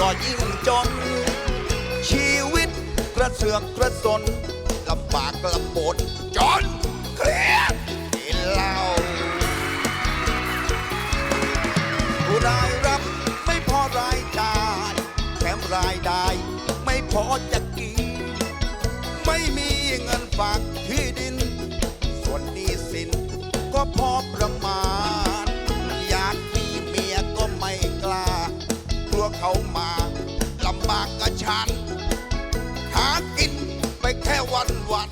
ก็ยิ่งจน ชีวิตกระเสือกกระสนลำบากลำบนากกับฉันหากินไปแค่วันวัน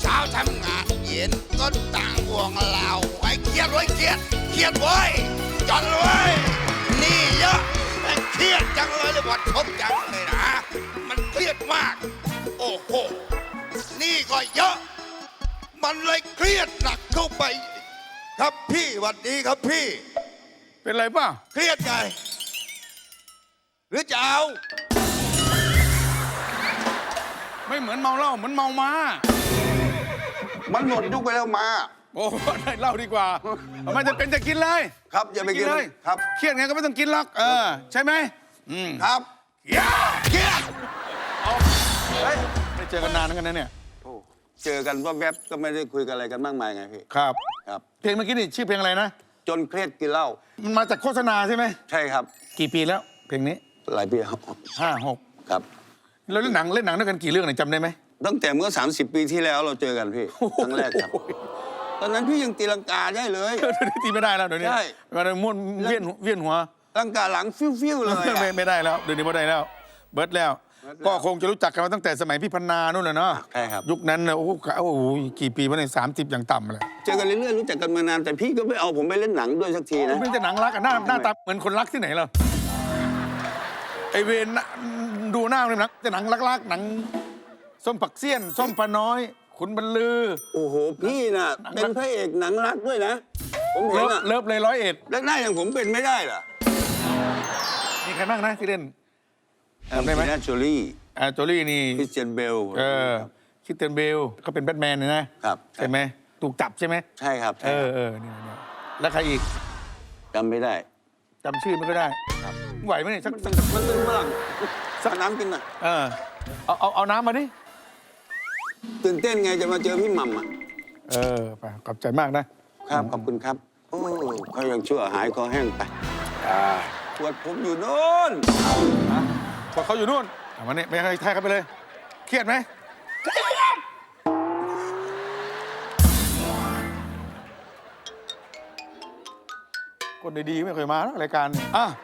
เช้าทำงานเย็นก็ต่างห่วงเราไอ้เครียดไว้ยเครียดเครียดไว้ยจนไว้ยหนี่เยอะไอ้เครียดจังเลยเลยวัดทบจังเลยนะมันเครียดมาก โอ้โหนี่ก็เยอะ มันเลยเครียดหนักเข้าไป ครับพี่หวัดดีครับพี่ เป็นไรป่ะ เครียดไงหรือจะเอา ไม่เหมือนเมาเหล้าเหมือนเมามามันหมดยุคไปแล้วมา โอ้ได้เหล้าดีกว่ามันจะเป็นจะกินเลยครับอย่าไปกินเลยครับเครียดไงก็ไม่ต้องกินหรอกเออใช่ไหมอืมครับย่าเครียดเฮ้ยไม่เจอกันนานเหมือนกันนะเนี่ยโอ้เจอกันว่าแวบก็ไม่ได้คุยกันอะไรกันมากมายไงพี่ครับครับ เพลงเมื่อกี้นี่ชื่อเพลงอะไรนะจนเครียดกินเหล้ามันมาจากโฆษณาใช่ไหมใช่ครับ กี่ปีแล้วเพลงนี้หลายปีแล้วห้าหกครับ แล้วเล่นหนังเล่นหนังด้วยกันกี่เรื่องเนี่ยจำได้ไหมตั้งแต่เมื่อ 30 ปีที่แล้วเราเจอกันพี่ครั้งแรกครับตอนนั้นพี่ยังตีลังกาได้เลย เดี๋ยวนี้ตีไม่ได้แล้วเดี๋ยวนี้ใช่ มันม้วนเวียนเวียนหัว ลังกาหลังฟิวๆเลยอะไม่ไม่ได้แล้วเดี๋ยวนี้ไม่ได้แล้ว เบิร์ดแล้ว เบิดแล้วก็คงจะรู้จักกันมาตั้งแต่สมัยพี่พันนานู่นน่ะเนาะใช่ครับ ยุคนั้นน่ะโอ้โหโอ้โหกี่ปีวะเนี่ยสามสิบอย่างต่ำเลยเจอกันเรื่อยๆรู้จักกันมานานแต่พี่ก็ไม่เอาผมไปเล่นหนังด้วยสักทีนะ ไม่ใช่หนังรักอะหน้าหน้าตาเหมือนคนรักที่ไหนเรา ไอเวนน่ะดูหน้ามันหนังจะหนังรักๆหนัง ส้มผักเสี้ยน ส้มปลาน้อย ขุนบรรลือ โอ้โห พี่น่ะหนังรักเป็นพระเอกหนังรักด้วยนะ ผมเห็เลินฟอะเลิฟเลยร้อยเอ็ดแล้วหน้าอย่างผมเป็นไม่ได้เหรอมีใครบ้างนะที่เล่นจำได้ไหมแอนโจลี่อ่าโจลี่นี่ คริสเตียนเบล เออคิดเตนเบลเขาเป็นแบทแมนเนี่ยนะครับ ใช่ไหมถูกจับใช่ไหมใช่ครับเออเออเนี่ยเนี่ยแล้วใครอีกจำไม่ได้จำชื่อไม่ก็ได้ ไหวไหมเนี่ยสักมันสักมันตึงมากสักน้ำกินหน่อยเออเอาเอาเอาน้ำมาดิตื่นเต้นไงจะมาเจอพี่หม่ำอะเออไปขอบใจมากนะ ครับขอบคุณครับโอ้เขายังชั่วหายคอแห้งไปปวดผมอยู่โน่นพอเขาอยู่นู่นเอามาเนี่ยไปให้ทายเขาไปเลย เครียดไหมคนดีๆไม่เคยมานะรายการเนี่ยอะ